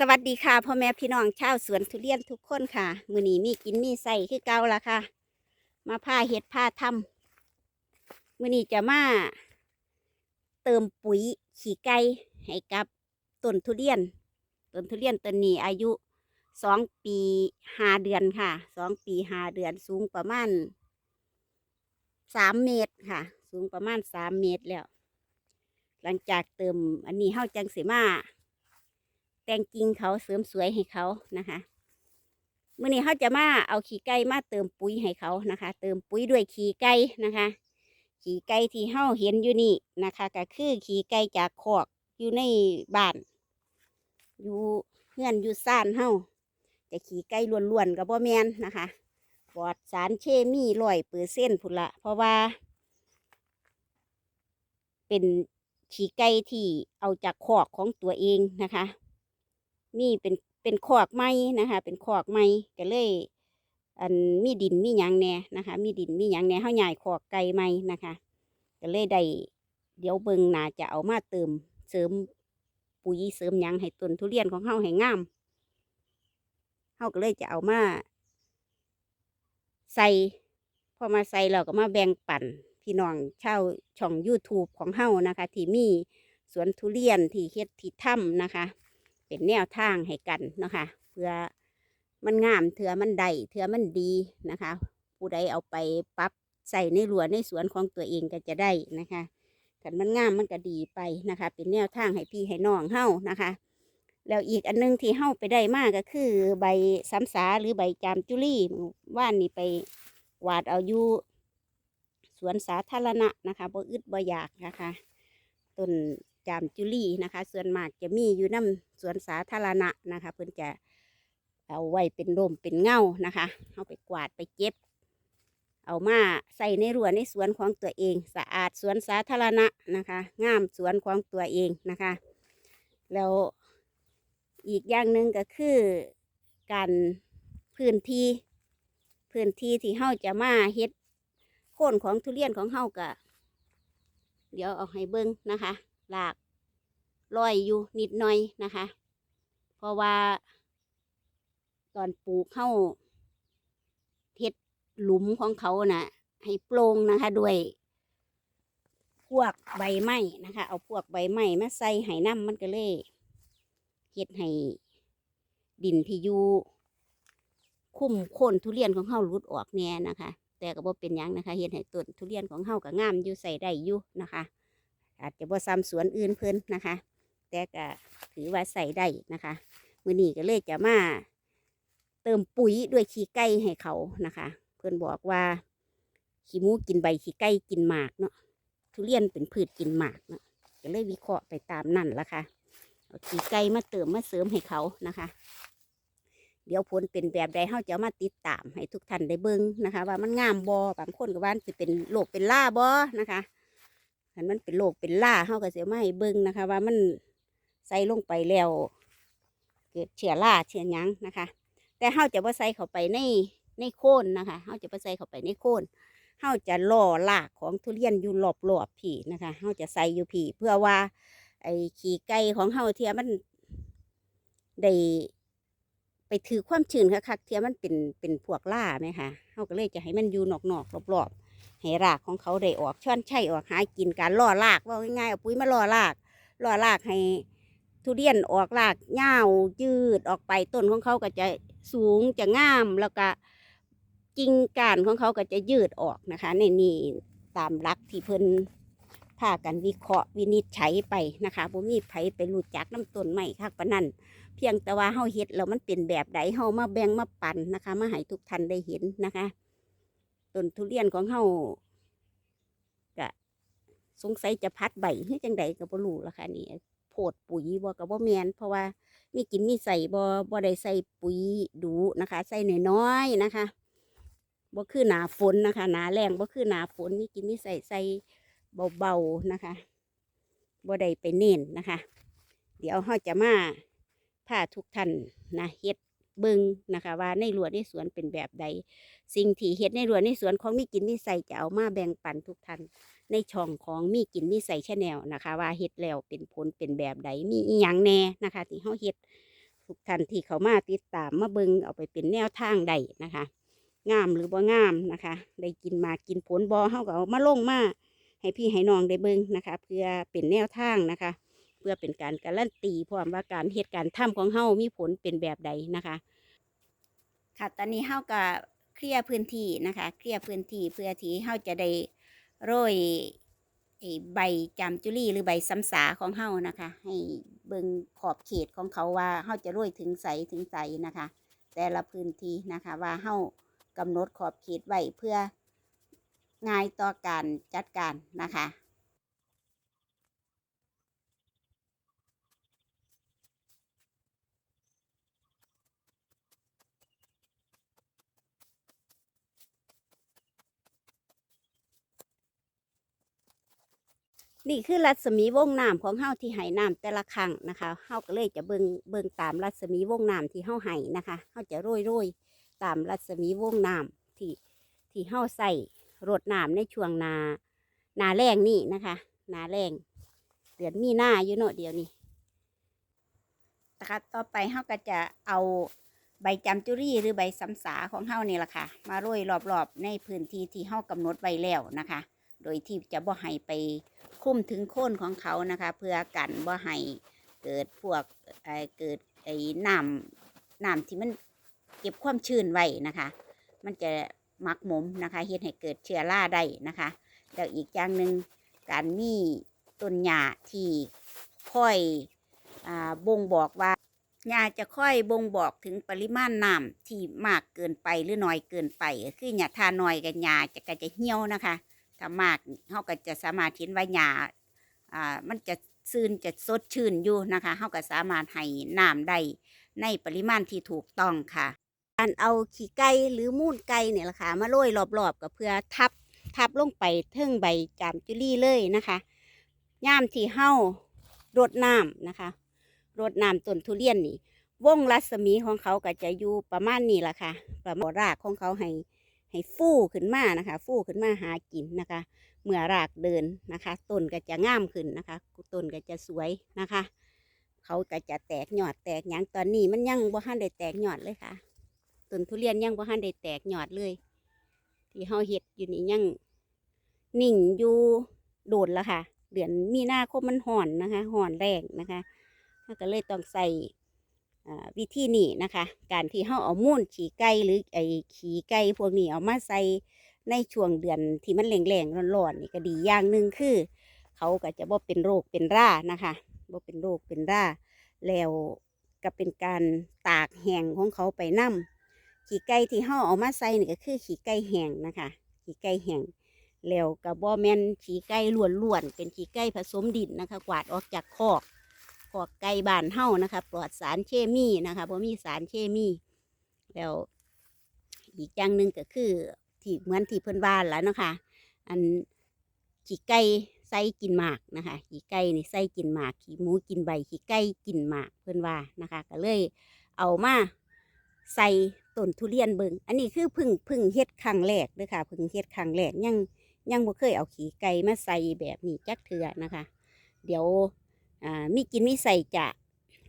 สวัสดีค่ะพ่อแม่พี่น้องชาวสวนทุเรียนทุกคนค่ะมือนี้มีกินมีใส่คือเก่าละค่ะ มาผ้าเห็ดผ้าทำมือนี้จะมาเติมปุ๋ยขี้ไก่ให้กับต้นทุเรียนต้นทุเรียนต้นนี้อายุสองปีห้าเดือนค่ะสองปีห้าเดือนสูงประมาณสามเมตรค่ะ สูงประมาณสามเมตรแล้ว หลังจากเติมอันนี้เฮาจังสีมา แต่งกิ่งเขาเสริมสวยให้เขานะคะเมื่อนี้เขาจะมาเอาขี้ไก่มาเติมปุ๋ยให้เขานะคะ เติมปุ๋ยด้วยขี้ไก่นะคะ ขี้ไก่ที่เฮาเห็นอยู่นี่นะคะ ก็คือขี้ไก่จากคอกอยู่ในบ้าน อยู่เพื่อนอยู่ซ่านเฮาจะขี้ไก่ล้วนๆกับบ่แมนนะคะปลอดสารเคมีร้อยเปอร์เซ็นต์พุ่นละเพราะว่า เป็นขี้ไก่ที่เอาจากคอกของตัวเองนะคะ มีเป็นเป็นขอกไม้นะคะ เป็นขอกไม้ก็เลย อันมีดินมีหยังแหน่นะคะ มีดินมีหยังแหน่เฮาใหญ่ขอกไก่ไม้นะคะก็เลยได้เดี๋ยวเบิงนาจะเอามาเติมเสริมปุ๋ยเสริมหยังให้ต้นทุเรียนของเฮาให้งามเฮาก็เลยจะเอามาใส่พอมาใส่เราก็มาแบ่งปันพี่น้องเช่าช่อง YouTube ของเฮานะคะ ที่มีสวนทุเรียนที่เฮ็ดที่ถ้ำนะคะ เป็นแนวทางให้กันเนาะคะเพื่อมันงามเถื่อมันได้เถื่อมันดีนะคะ ผู้ใดเอาไปปรับใส่ในรั้วในสวนของตัวเองก็จะได้นะคะกันมันงามมันก็ดีไปนะคะ เป็นแนวทางให้พี่ให้น้องเฮ้านะคะ แล้วอีกอันหนึงที่เฮ้าไปได้มากก็คือ ใบซ้ำสาหรือใบจามจุลี่ว่านนี่ไปกวาดเอาอยู่สวนสาธารณะนะคะบ่อึดบ่อยากนะคะต้น จามจุลีนะคะส่วนมากจะมีอยู่น้ำสวนสาธารณะนะคะเพื่อนจะเอาไว้เป็นร่มเป็นเงานะคะเอาไปกวาดไปเก็บ เอามาใส่ในรั้วในสวนของตัวเอง สะอาดสวนสาธารณะนะคะงามสวนของตัวเองนะคะ แล้วอีกอย่างหนึ่งก็คือการพื้นที่พื้นที่ที่เฮาจะมาเฮ็ดโค่นของทุเรียนของเฮากะเดี๋ยวเอาให้เบิ้งนะคะ หลากลอยอยู่นิดหน่อยนะคะ เพราะว่า ตอนปลูกเข้าเฮ็ดหลุมของเขานะ่ะ ให้โปร่งนะคะ ด้วย พวกใบไม้นะคะ เอาพวกใบไม้มาใส่ให้น้ำมันก็เลยเฮ็ดให้ดินที่อยู่คุ้มโคนทุเรียนของเฮาหลุดออกแน่นะคะ แต่ก็บ่เป็นยังนะคะเฮ็ดให้ต้นทุเรียนของเฮาก็งามอยู่ใส่ได้อยู่นะคะ อาจจะบ่ซ้ำสวนอื่นเพิ่นนะคะ แต่ก็ถือว่าใส่ได้นะคะมือนี้ก็เลยจะมาเติมปุ๋ยด้วยขี้ไก่ให้เขานะคะ เพิ่นบอกว่าขี้มูกินใบขี้ไก่กินหมากเนาะทุเรียนเป็นพืชกินหมากเนาะก็เลยวิเคราะห์ไปตามนั่นละค่ะเอาขี้ไก่มาเติมมาเสริมให้เขานะคะ เดี๋ยวผลเป็นแบบใดเฮาจะมาติดตามให้ทุกท่านได้เบิ่งนะคะ ว่ามันงามบ่บางคนก็ว่าสิเป็นโรคเป็นล่าบ่นะคะ อันมันเป็นโรคเป็นล่าเฮาก็สิเอามาให้เบิ่งนะคะ ว่ามันใส่ลงไปแล้ว เกิดเชื้อราเชื้อยังนะคะ แต่เฮาจะบ่ใส่เข้าไปในในโคนนะคะเฮาจะบ่ใส่เข้าไปในโคนเฮาจะล่อรากของทุเรียนอยู่รอบๆพี่นะคะเฮาจะใส่อยู่พี่เพื่อว่า ไอ้ขี้ไก่ของเฮาเทียมันได้ไปถือความชื้นคักเทียมันเป็นเป็นพวกล่าไหมคะเฮาก็เลยจะให้มันอยู่นอกๆรอบๆ ให้รากของเขาได้ออกช่อนใช่ออกหากินการล่อรากว่าง่ายๆเอาปุ๋ยมาล่อรากล่อรากให้ทุเรียนออกรากยาวยืดออกไปต้นของเขาก็จะสูงจะงามแล้วก็กิ่งก้านของเขาก็จะยืดออกนะคะ ในนี่ตามหลักที่เพิ่นพากันวิเคราะห์วินิจฉัยไปนะคะบ่มีไผไปรู้จักน้ำต้นใหม่คักปนนั้นเพียงแต่ว่าเฮาเฮ็ดแล้วมันเป็นแบบใดเฮามาแบ่งมาปันนะคะ มาให้ทุกท่านได้เห็นนะคะ ต้นทุเรียนของเฮาก็สงสัยจะพัดใบให้จังใดก็บ่รู้ละค่ะนี่โพดปุ๋ยบ่ก็บ่แมนเพราะว่ามีกินมีใส่บ่บ่ได้ใส่ปุ๋ยดูนะคะ ใส่น้อยๆนะคะบ่คือหนาฝนนะคะ หนาแรงบ่คือหนาฝนมีกินมีใส่ใส่เบาๆนะคะบ่ได้ไปเน้นนะคะ เดี๋ยวเฮาจะมาพาทุกท่านนะเฮ็ด เบิ่งนะคะ ว่าในรั้วในสวนเป็นแบบใด สิ่งที่เฮ็ดในรั้วในสวนของมีกินมีใส่จะเอามาแบ่งปันทุกท่านในช่องของมีกินมีใส่ชแนลนะคะ ว่าเฮ็ดแล้วเป็นผลเป็นแบบใดมีอีหยังแน่นะคะ ที่เฮาเฮ็ดทุกท่านที่เขามาติดตามมาเบิงเอาไปเป็นแนวทางใดนะคะงามหรือบ่งามนะคะ ได้กินมากินผลบอเฮาก็เอามาลงมาให้พี่ให้น้องได้เบิงนะคะ เพื่อเป็นแนวทางนะคะ พื่อเป็นการการันตีพร้อมว่าการเหตุการณ์ทำของเฮามีผลเป็นแบบใดนะคะ ค่ะตอนนี้เฮาก็เคลียร์พื้นที่นะคะ เคลียร์พื้นที่เพื่อที่เฮาจะได้โรยไอ้ใบจามจุลีหรือใบซ้ำสาของเฮานะคะ ให้เบิงขอบเขตของเขาว่าเฮาจะโรยถึงใสถึงใสนะคะ แต่ละพื้นที่นะคะว่าเฮากำหนดขอบเขตไว้เพื่อง่ายต่อการจัดการนะคะ นี่คือรัศมีวงน้ำของเฮาที่ให้น้ำแต่ละครั้งนะคะเฮาก็เลยจะเบิงเบิงตามรัศมีวงน้ำที่เฮาให้นะคะเฮาจะโรยโรยๆตามรัศมีวงน้ำที่ที่เฮาใส่รดน้ำในช่วงนานาแรงนี่นะคะนาแรงเดือนมีหน้าอยู่เนาะเดียวนี้นะคะต่อไปเฮาก็จะเอาใบจำจุรีหรือใบซ้ำสาของเฮานี่แหละค่ะ มาโรยรอบๆในพื้นที่ที่เฮากำหนดไว้แล้วนะคะ โดยที่จะบ่ให้ไปคุ้มถึงโค่นของเขานะคะ เพื่อกันบ่ให้เกิดพวกเเกิดไอ้น้ำน้ำที่มันเก็บความชื้นไว้นะคะ มันจะหมักหมมนะคะเฮ็ดให้เกิดเชื้อราได้นะคะแล้วอีกอย่างหนึ่งการมีต้นหญ้าที่ค่อยอบ่งบอกว่าหญ้าจะค่อยบ่งบอกถึงปริมาณน้ำที่มากเกินไปหรือน้อยเกินไป คือหญ้าทาน้อยกับหญ้าจะก็จะเหี่ยวนะคะ ถ้ามากเขาก็จะสามารถเห็นว่าหญ้าอ่ามันจะซื่นจะสดชื่นอยู่นะคะเขาก็สามารถให้น้ำได้ในปริมาณที่ถูกต้องค่ะ การเอาขี้ไก่หรือมูลไก่เนี่ยแหละค่ะมาโรยรอบๆก็เพื่อทับทับลงไปเทิงใบจามจุลี่เลยนะคะย่ามที่เฮารดน้ำนะคะรดน้ำต้นทุเรียนนี่วงรัศมีของเขาก็จะอยู่ประมาณนี้แหละค่ะประมาณรากของเขาให้ ให้ฟูขึ้นมานะคะ ฟูขึ้นมาหากินนะคะ เมื่อรากเดินนะคะต้นก็จะงามขึ้นนะคะต้นก็จะสวยนะคะ เขาก็จะแตกยอดแตกหยังตอนนี้มันยังบ่ทันได้แตกยอดเลยค่ะต้นทุเรียนยังบ่ทันได้แตกยอดเลย ที่เฮาเฮ็ดอยู่นี่ยังนิ่งอยู่โดนแล้วค่ะ เดือนมีนาคมมันห่อนนะคะห่อนแรงนะคะก็เลยต้องใส่ วิธีนี้นะคะ การที่เฮาเอามูลขี่ไก่หรือไอ้ขี่ไก่พวกนี้เอามาใส่ในช่วงเดือนที่มันแรงๆร้อนๆนี่ก็ดีอย่างหนึ่งคือ เขาก็จะบ่เป็นโรคเป็นร่านะคะบ่เป็นโรคเป็นร่าแล้วก็เป็นการตากแห้งของเขาไปนํขี่ไก่ที่เฮาเอามาใส่นี่ก็คือขี่ไก่แห้งนะคะขี่ไก่แห้งแล้วก็บ่แม่นขี่ไก่ล้วนๆเป็นขี่ไก่ผสมดินนะคะ กวาดออกจากคอก พวกไก่บ้านเฮานะคะ ปลอดสารเคมีนะคะบ่มีสารเคมี แล้วอีกอย่างหนึ่งก็คือที่เหมือนที่เพิ่นว่าแล้วนะคะ อันขี้ไก่ใส่กินหมากนะคะ ขี้ไก่นี่ใส่กินหมาก ขี้หมูกินใบ ขี้ไก่กินหมากเพิ่นว่านะคะ ก็เลยเอามาใส่ต้นทุเรียนเบิงอันนี้คือพึ่งพึ่งเฮ็ดครั้งแรกเด้อค่ะพึ่งเฮ็ดครั้งแรกยังยังบ่เคยเอาขี้ไก่มาใส่แบบนี้จักเทื่อนะคะ เดี๋ยว อ่ามีกินมีใส่จะ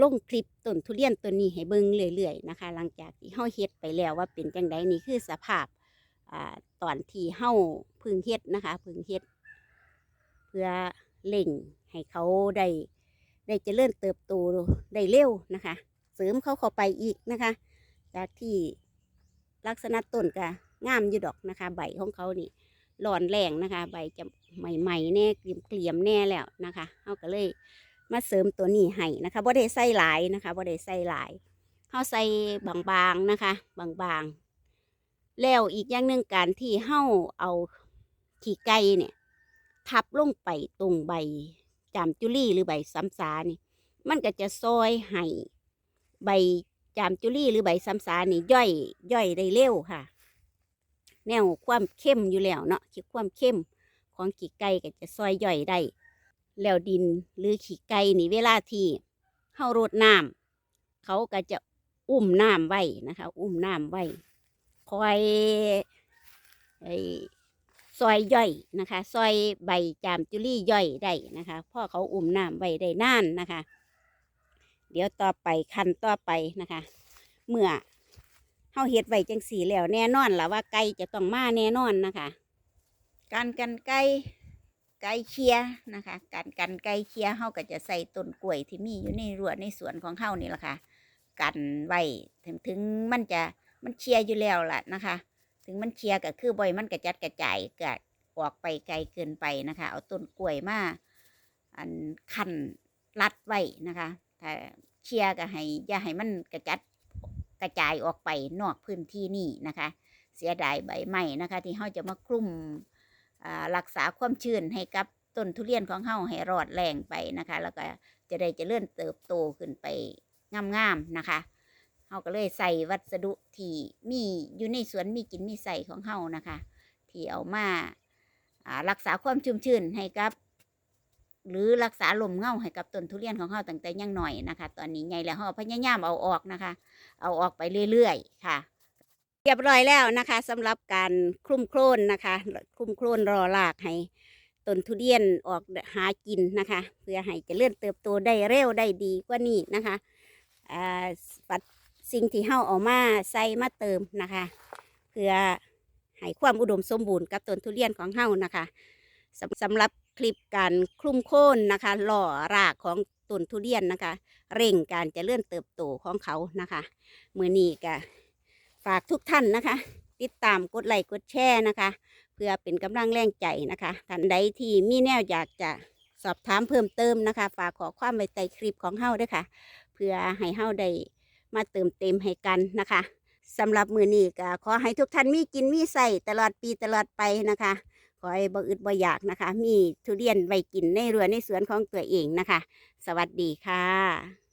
ลงคลิปต้นทุเรียนต้นนี้ให้เบิ่งเรื่อยๆนะคะ หลังจากที่เฮาเฮ็ดไปแล้วว่าเป็นจังไดนี่คือสภาพอ่าตอนที่เฮาพึ่งเฮ็ดนะคะพึ่งเฮ็ด เพื่อเล่งให้เขาได้ได้เจริญเติบโตได้เร็วนะคะ เสริมเขาเข้าไปอีกนะคะ จากที่ลักษณะต้นก็งามอยู่ดอกนะคะ ใบของเขานี่หลอนแรงนะคะ ใบจะใหม่ๆแน่เกลี่ยมๆแน่แล้วนะคะเขาก็เลย มาเสริมตัวนี้ให้นะคะบ่ได้ใส่หลายนะคะบ่ได้ใส่หลายเขาใส่บางๆนะคะ บางๆ แล้วอีกอย่างหนึ่งการที่เฮาเอาขี้ไก่เนี่ย ทับลงไปตรงใบจามจุลี่หรือใบซ้ำสานี่ มันก็จะซอยให้ใบจามจุลี่หรือใบซ้ำสานี่ย่อยย่อยได้เร็วค่ะ แนวความเข้มอยู่แล้วเนาะคือความเข้มของขี้ไก่ก็จะซอยย่อยได้ แล้วดินหรือขี้ไก่นี่เวลาที่เฮารดน้ำเขาก็จะอุ้มน้ำไว้นะคะ อุ้มน้ำไว้ คอยไอ้ซอยย่อยนะคะซอยใบจามจุลี่ย่อยได้นะคะพ่อเขาอุ้มน้ำไว้ได้นานนะคะ เดี๋ยวต่อไปคันต่อไปนะคะ เมื่อเฮาเฮ็ดไว้จังสีแล้วแน่นอนล่ะว่าไก่จะต้องมาแน่นอนนะคะ การกันไก่ ไก่เคียนะคะ การกันไก่เคียเฮาก็จะใส่ต้นกล้วยที่มีอยู่ในรั้วในสวนของเฮานี่แหละค่ะ กันไว้ถึงถึงมันจะมันเชียอยู่แล้วล่ะนะคะ ถึงมันเชียก็คือบ่อยมันกระจัดกระจายก็ออกไปไกลเกินไปนะคะ เอาต้นกล้วยมาอันคันรัดไว้นะคะถ้าเชียก็ให้อย่าให้มันกระจัดกระจายออกไปนอกพื้นที่นี่นะคะ เสียดายใบไม้นะคะ ที่เฮาจะมาคลุม รักษาความชื้นให้กับต้นทุเรียนของเฮาให้รอดแรงไปนะคะ แล้วก็จะได้จะเจริญเติบโตขึ้นไปงามๆนะคะเฮาก็เลยใส่วัสดุที่มีอยู่ในสวนมีกินมีใส่ของเฮานะคะ ที่เอามาารักษาความชุ่มชื้นให้กับ หรือรักษาลมเงาให้กับต้นทุเรียนของเฮาตั้งแต่ยังหน่อยนะคะ ตอนนี้ใหญ่แล้วเฮาพยายามเอาออกนะคะ เอาออกไปเรื่อยๆค่ะ เรียบร้อยแล้วนะคะสำหรับการคลุ้มโคลนนะคะ คลุ้มโคลนรอรากให้ต้นทุเรียนออกหากินนะคะ เพื่อให้เจริญเติบโตได้เร็วได้ดีกว่านี้นะคะอ่าปัดสิ่งที่เฮาเอามาใส่มาเติมนะคะ เพื่อให้ความอุดมสมบูรณ์กับต้นทุเรียนของเฮานะคะสำสำหรับคลิปการคลุ้มโค่นนะคะหล่อรากของต้นทุเรียนนะคะ เร่งการเจริญเติบโตของเขานะคะ มือนี้ก็ ฝากทุกท่านนะคะ ติดตามกดไลค์กดแชร์นะคะ เพื่อเป็นกำลังแรงใจนะคะท่านใดที่มีแนวอยากจะสอบถามเพิ่มเติมนะคะ ฝากขอความไว้ใต้คลิปของเฮาด้วยค่ะ เพื่อให้เฮาได้มาเติมเต็มให้กันนะคะสำหรับมือนี้ก็ขอให้ทุกท่านมีกินมีใส่ตลอดปีตลอดไปนะคะ ขอให้บ่อึดบ่อยากนะคะ มีทุเรียนไว้กินในเรือในสวนของตัวเองนะคะ สวัสดีค่ะ